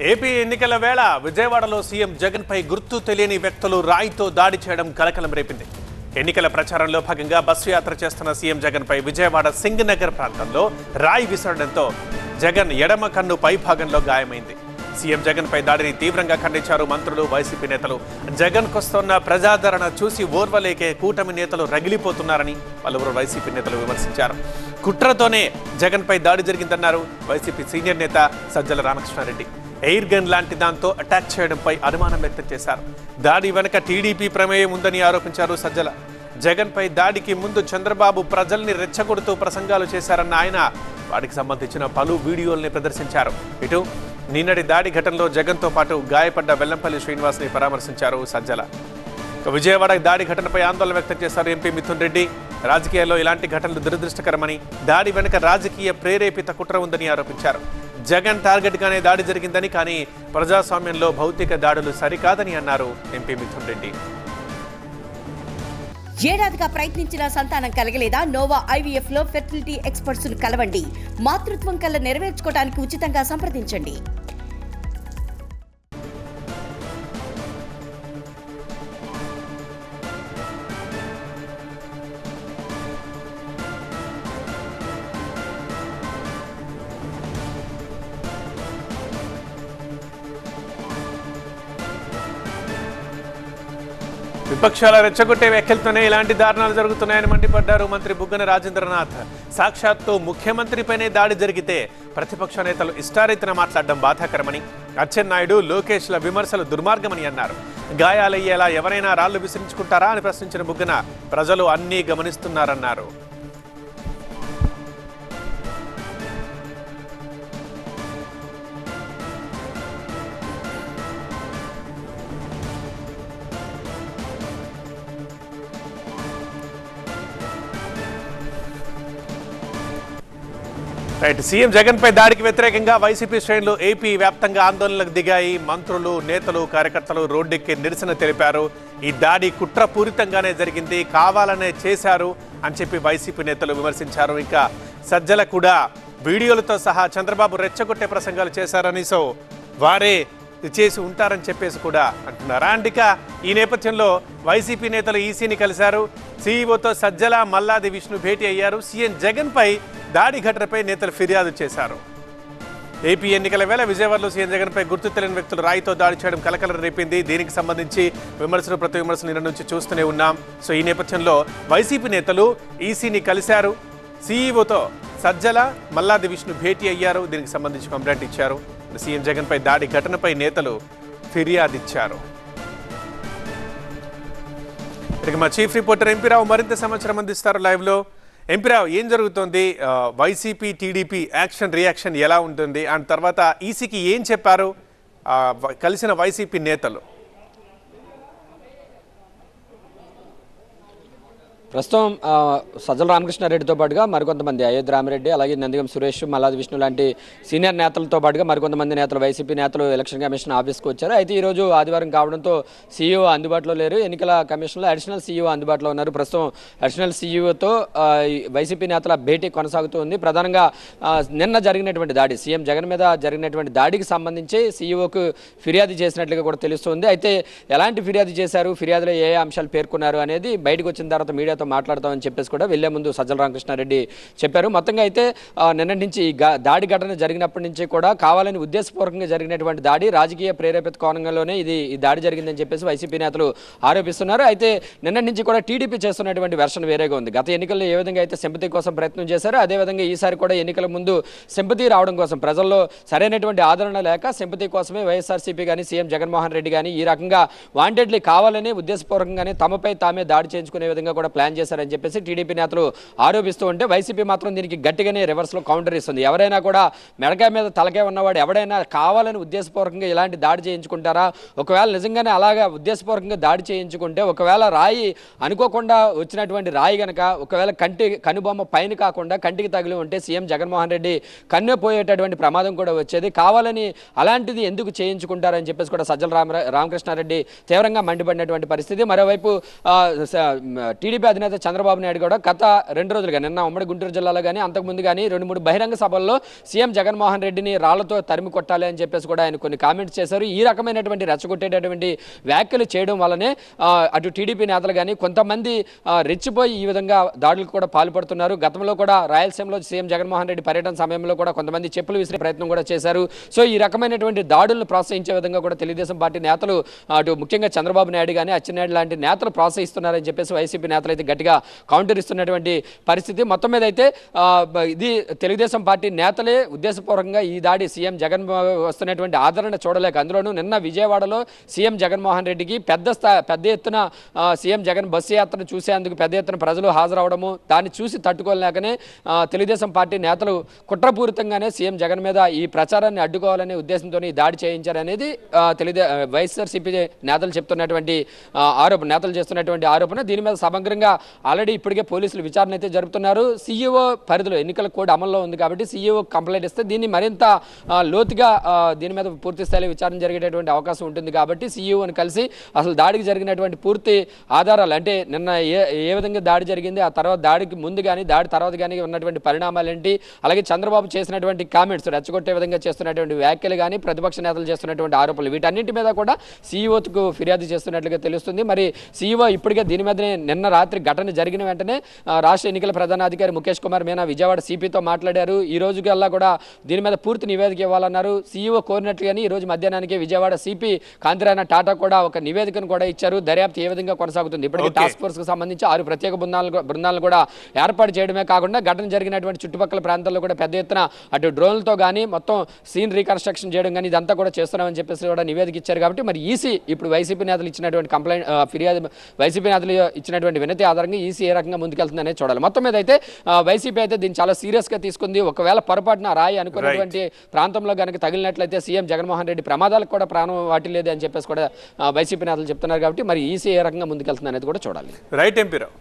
AP ఎన్నికల వేళ విజయవాడలో సీఎం జగన్ పై గుర్తు తెలియని వ్యక్తులు రాయితో దాడి చేయడం కలకలం రేపింది. ఎన్నికల ప్రచారంలో భాగంగా బస్సు యాత్ర చేస్తున్న సీఎం జగన్ పై విజయవాడ సింగ్ నగర్ ప్రాంతంలో రాయి విసరడంతో జగన్ ఎడమ కన్ను పై భాగంలో గాయమైంది. సీఎం జగన్ పై దాడిని తీవ్రంగా ఖండించారు మంత్రులు వైసీపీ నేతలు. జగన్కొస్తున్న ప్రజాదరణ చూసి ఓర్వలేకే కూటమి నేతలు రగిలిపోతున్నారని పలువురు వైసీపీ నేతలు విమర్శించారు. కుట్రతోనే జగన్పై దాడి జరిగిందన్నారు వైసీపీ సీనియర్ నేత సజ్జల రామకృష్ణారెడ్డి. ఎయిర్ గన్ లాంటి దాంతో అటాక్ చేయడంపై అనుమానం వ్యక్తం చేశారు. దాడి వెనక టీడీపీ ప్రమేయం ఉందని ఆరోపించారు సజ్జల. జగన్పై దాడికి ముందు చంద్రబాబు ప్రజల్ని రెచ్చగొడుతూ ప్రసంగాలు చేశారన్న ఆయన వాటికి సంబంధించిన పలు వీడియోల్ని ప్రదర్శించారు. ఇటు నిన్నటి దాడి ఘటనలో జగన్తో పాటు గాయపడ్డ వెల్లంపల్లి శ్రీనివాస్ని పరామర్శించారు సజ్జల. విజయవాడ దాడి ఘటనపై ఆందోళన వ్యక్తం చేశారు ఎంపీ మిథున్ రెడ్డి. రాజకీయాల్లో ఇలాంటి ఘటనలు దురదృష్టకరమని దాడి వెనుక రాజకీయ ప్రేరేపిత కుట్ర ఉందని ఆరోపించారు. జగన్ టార్గెట్గానే దాడి జరిగిందని కానీ ప్రజాస్వామ్యంలో భౌతిక దాడులు సరికాదని అన్నారు ఎంపీ మిథున్ రెడ్డి. ఏడాదిగా ప్రయత్నించిన సంతానం కలగలేదా? నోవా ఐవీఎఫ్లో ఫెర్టిలిటీ ఎక్స్పర్ట్స్ కలవండి. మాతృత్వం కల్లా నెరవేర్చుకోవడానికి ఉచితంగా సంప్రదించండి. విపక్షాల రెచ్చగొట్టే వ్యాఖ్యలతోనే ఇలాంటి దారుణాలు జరుగుతున్నాయని మండిపడ్డారు మంత్రి బుగ్గన రాజేంద్రనాథ్. సాక్షాత్తు ముఖ్యమంత్రిపైనే దాడి జరిగితే ప్రతిపక్ష నేతలు ఇష్టారీతిన మాట్లాడడం బాధాకరమని అచ్చెన్నాయుడు లోకేష్ల విమర్శలు దుర్మార్గమని అన్నారు. గాయాలయ్యేలా ఎవరైనా రాళ్ళు విసిరించుకుంటారా అని ప్రశ్నించిన బుగ్గన ప్రజలు అన్నీ గమనిస్తున్నారన్నారు. రైట్ సీఎం జగన్ పై దాడికి వ్యతిరేకంగా వైసీపీ శ్రేణులు ఏపీ వ్యాప్తంగా ఆందోళనలకు దిగాయి. మంత్రులు నేతలు కార్యకర్తలు రోడ్డెక్కి నిరసన తెలిపారు. ఈ దాడి కుట్రపూరితంగానే జరిగింది. కావాలనే చేశారు అని చెప్పి వైసీపీ నేతలు విమర్శించారు. ఇంకా సజ్జల కూడా వీడియోలతో సహా చంద్రబాబు రెచ్చగొట్టే ప్రసంగాలు చేశారని సో వారే చేసి ఉంటారని చెప్పేసి కూడా అంటున్నారు. అండిక ఈ నేపథ్యంలో వైసీపీ నేతలు ఈసీని కలిశారు. సీఈఓతో సజ్జల మల్లాది విష్ణు భేటీ అయ్యారు. సీఎం జగన్పై దాడి ఘటనపై నేతలు ఫిర్యాదు చేశారు. ఏపీ ఎన్నికల వేళ విజయవాడలో సీఎం జగన్పై గుర్తు తెలియని వ్యక్తులు రాయితో దాడి చేయడం కలకలం రేపింది. దీనికి సంబంధించి విమర్శలు ప్రతి విమర్శలు నిన్న నుంచి చూస్తూనే ఉన్నాం. సో ఈ నేపథ్యంలో వైసీపీ నేతలు ఈసీని కలిశారు. సీఈఓతో సజ్జల మల్లాది విష్ణు భేటీ అయ్యారు. దీనికి సంబంధించి కంప్లైంట్ ఇచ్చారు. సీఎం జగన్పై దాడి ఘటనపై నేతలు ఫిర్యాదు ఇచ్చారు ఇక మా చీఫ్ రిపోర్టర్ ఎంపీరావు మరింత సమాచారం అందిస్తారు లైవ్లో. ఎంపీరావు ఏం జరుగుతోంది? వైసీపీ టీడీపీ యాక్షన్ రియాక్షన్ ఎలా ఉంటుంది? అండ్ తర్వాత ఈసీకి ఏం చెప్పారు? కలిసిన వైసీపీ నేతలు. ప్రస్తుతం సజ్జల రామకృష్ణారెడ్డితో పాటుగా మరికొంతమంది అయోధ్య రామిరెడ్డి అలాగే నందిగం సురేష్ మల్లాది విష్ణు లాంటి సీనియర్ నేతలతో పాటుగా మరికొంతమంది నేతలు వైసీపీ నేతలు ఎలక్షన్ కమిషన్ ఆఫీస్కి వచ్చారు. అయితే ఈరోజు ఆదివారం కావడంతో సీఈఓ అందుబాటులో లేరు. ఎన్నికల కమిషన్లో అడిషనల్ సీఈఓ అందుబాటులో ఉన్నారు. ప్రస్తుతం అడిషనల్ సీఈఓతో వైసీపీ నేతల భేటీ కొనసాగుతూ ఉంది. ప్రధానంగా నిన్న జరిగినటువంటి దాడి సీఎం జగన్ మీద జరిగినటువంటి దాడికి సంబంధించి సీఈఓకు ఫిర్యాదు చేసినట్లుగా కూడా తెలుస్తుంది. అయితే ఎలాంటి ఫిర్యాదు చేశారు? ఫిర్యాదులో ఏ ఏ అంశాలు పేర్కొన్నారు అనేది బయటకు వచ్చిన తర్వాత మీడియాతో మాట్లాడతామని చెప్పేసి కూడా వెళ్ళే ముందు సజ్జల రామకృష్ణారెడ్డి చెప్పారు. మొత్తంగా అయితే నిన్నటి నుంచి ఈ దాడి ఘటన జరిగినప్పటి నుంచి కూడా కావాలని ఉద్దేశపూర్వకంగా జరిగినటువంటి దాడి రాజకీయ ప్రేరేపిత కోణంలోనే ఇది ఈ దాడి జరిగిందని చెప్పేసి వైసీపీ నేతలు ఆరోపిస్తున్నారు. అయితే నిన్నటి నుంచి కూడా టీడీపీ చేస్తున్నటువంటి వెర్షన్ వేరేగా ఉంది. గత ఎన్నికల్లో ఏ విధంగా అయితే సింపతి కోసం ప్రయత్నం చేశారో అదేవిధంగా ఈసారి కూడా ఎన్నికల ముందు సింపతి రావడం కోసం ప్రజల్లో సరైనటువంటి ఆదరణ లేక సింపతి కోసమే వైఎస్ఆర్సీపీ కానీ సీఎం జగన్మోహన్ రెడ్డి కానీ ఈ రకంగా వాంటెడ్లీ కావాలని ఉద్దేశపూర్వకంగానే తమపై తామే దాడి చేయించుకునే విధంగా కూడా ప్లాన్ ప్లాన్ చేశారని చెప్పేసి టీడీపీ నేతలు ఆరోపిస్తూ ఉంటే వైసీపీ మాత్రం దీనికి గట్టిగానే రివర్స్లో కౌంటర్ ఇస్తుంది. ఎవరైనా కూడా మెడకాయ మీద తలకాయ ఉన్నవాడు ఎవడైనా కావాలని ఉద్దేశపూర్వకంగా ఇలాంటి దాడి చేయించుకుంటారా? ఒకవేళ నిజంగానే అలాగా ఉద్దేశపూర్వకంగా దాడి చేయించుకుంటే ఒకవేళ రాయి అనుకోకుండా వచ్చినటువంటి రాయి గనక ఒకవేళ కంటి కనుబొమ్మ పైన కాకుండా కంటికి తగిలి ఉంటే సీఎం జగన్మోహన్ రెడ్డి కన్ను పోయేటటువంటి ప్రమాదం కూడా వచ్చేది. కావాలని అలాంటిది ఎందుకు చేయించుకుంటారని చెప్పేసి కూడా సజ్జల రామ రామకృష్ణారెడ్డి తీవ్రంగా మండిపడినటువంటి పరిస్థితి. మరోవైపు టీడీపీ అధినేత చంద్రబాబు నాయుడు కూడా గత రెండు రోజులుగా నిన్న ఉమ్మడి గుంటూరు జిల్లాలో కానీ అంతకుముందు కానీ రెండు మూడు బహిరంగ సభల్లో సీఎం జగన్మోహన్ రెడ్డిని రాళ్ళతో తరిమి కొట్టాలి అని చెప్పేసి కూడా ఆయన కొన్ని కామెంట్స్ చేశారు. ఈ రకమైనటువంటి రెచ్చగొట్టేటటువంటి వ్యాఖ్యలు చేయడం వల్లనే అటు టీడీపీ నేతలు కానీ కొంతమంది రెచ్చిపోయి ఈ విధంగా దాడులకు కూడా పాల్పడుతున్నారు. గతంలో కూడా రాయలసీమలో సీఎం జగన్మోహన్ రెడ్డి పర్యటన సమయంలో కూడా కొంతమంది చెప్పులు విసిరే ప్రయత్నం కూడా చేశారు. సో ఈ రకమైనటువంటి దాడులను ప్రోత్సహించే విధంగా కూడా తెలుగుదేశం పార్టీ నేతలు అటు ముఖ్యంగా చంద్రబాబు నాయుడు కానీ అచ్చెన్నాయుడు లాంటి నేతలు ప్రోత్సహిస్తున్నారని చెప్పేసి వైసీపీ నేతలు అయితే గట్టిగా కౌంటర్ ఇస్తున్నటువంటి పరిస్థితి. మొత్తం మీద అయితే ఇది తెలుగుదేశం పార్టీ నేతలే ఉద్దేశపూర్వకంగా ఈ దాడి సీఎం జగన్ వస్తున్నటువంటి ఆదరణ చూడలేక అందులోనూ నిన్న విజయవాడలో సీఎం జగన్మోహన్ రెడ్డికి పెద్ద స్థా పెద్ద ఎత్తున సీఎం జగన్ బస్సు యాత్రను చూసేందుకు పెద్ద ఎత్తున ప్రజలు హాజరవడము దాన్ని చూసి తట్టుకోలేకనే తెలుగుదేశం పార్టీ నేతలు కుట్రపూరితంగానే సీఎం జగన్ మీద ఈ ప్రచారాన్ని అడ్డుకోవాలనే ఉద్దేశంతో ఈ దాడి చేయించారనేది ఆ, తెలుగుదే వైఎస్ఆర్సీపీ నేతలు చెప్తున్నటువంటి ఆరోపణ నేతలు చేస్తున్నటువంటి ఆరోపణ. దీని మీద సమగ్రంగా ఆల్రెడీ ఇప్పటికే పోలీసులు విచారణ అయితే జరుపుతున్నారు. సీఈఓ పరిధిలో ఎన్నికల కోడ్ అమల్లో ఉంది కాబట్టి సీఈఓ కంప్లైంట్ ఇస్తే దీన్ని మరింత లోతుగా దీని మీద పూర్తి స్థాయిలో విచారణ జరిగేటటువంటి అవకాశం ఉంటుంది కాబట్టి సీఈఓని కలిసి అసలు దాడికి జరిగినటువంటి పూర్తి ఆధారాలు అంటే నిన్న ఏ ఏ విధంగా దాడి జరిగింది ఆ తర్వాత దాడికి ముందు కానీ దాడి తర్వాత కానీ ఉన్నటువంటి పరిణామాలు ఏంటి అలాగే చంద్రబాబు చేసినటువంటి కామెంట్స్ రెచ్చగొట్టే విధంగా చేస్తున్నటువంటి వ్యాఖ్యలు కానీ ప్రతిపక్ష నేతలు చేస్తున్నటువంటి ఆరోపణలు వీటన్నింటి మీద కూడా సీఈఓకు ఫిర్యాదు చేస్తున్నట్లుగా తెలుస్తుంది. మరి సీఈఓ ఇప్పటికే దీని మీదనే నిన్న రాత్రి ఘటన జరిగిన వెంటనే రాష్ట్ర ఎన్నికల ప్రధానాధికారి ముఖేష్ కుమార్ మీనా విజయవాడ సిపితో మాట్లాడారు. ఈ రోజుకల్లా కూడా దీని మీద పూర్తి నివేదిక ఇవ్వాలన్నారు. సీఈఓ కోరినట్లుగానే ఈ రోజు మధ్యాహ్నానికి విజయవాడ సిపి కాంతిరాణ టాటా కూడా ఒక నివేదికను కూడా ఇచ్చారు. దర్యాప్తు ఏ విధంగా కొనసాగుతుంది? ఇప్పటికే. టాస్క్ ఫోర్స్కు సంబంధించి ఆరు ప్రత్యేక బృందాలు బృందాలను కూడా ఏర్పాటు చేయడమే కాకుండా ఘటన జరిగినటువంటి చుట్టుపక్కల ప్రాంతాల్లో కూడా పెద్ద ఎత్తున అటు డ్రోన్లతో కానీ మొత్తం సీన్ రీకన్స్ట్రక్షన్ చేయడం కానీ ఇదంతా కూడా చేస్తున్నామని చెప్పేసి కూడా నివేదిక ఇచ్చారు. కాబట్టి మరి ఈసీ ఇప్పుడు వైసీపీ నేతలు ఇచ్చినటువంటి కంప్లైంట్ ఫిర్యాదు వైసీపీ నేతలు ఇచ్చినటువంటి వినతి ఆధారంగా ఈసీ ఏ రకంగా ముందుకెళ్తుందనే చూడాలి. మొత్తం మీద అయితే వైసీపీ అయితే దీన్ని చాలా సీరియస్గా తీసుకుంది. ఒకవేళ పొరపాటున రాయి అనుకున్నటువంటి ప్రాంతంలో కనుక తగిలినట్లయితే సీఎం జగన్మోహన్ రెడ్డి ప్రమాదాలకు కూడా ప్రాణం వాటిలేదు అని చెప్పేసి కూడా వైసీపీ నేతలు చెప్తున్నారు కాబట్టి మరి ఈసీ ఏ రకంగా ముందుకెళ్తుంది అనేది కూడా చూడాలి. రైట్ ఎంపీరావు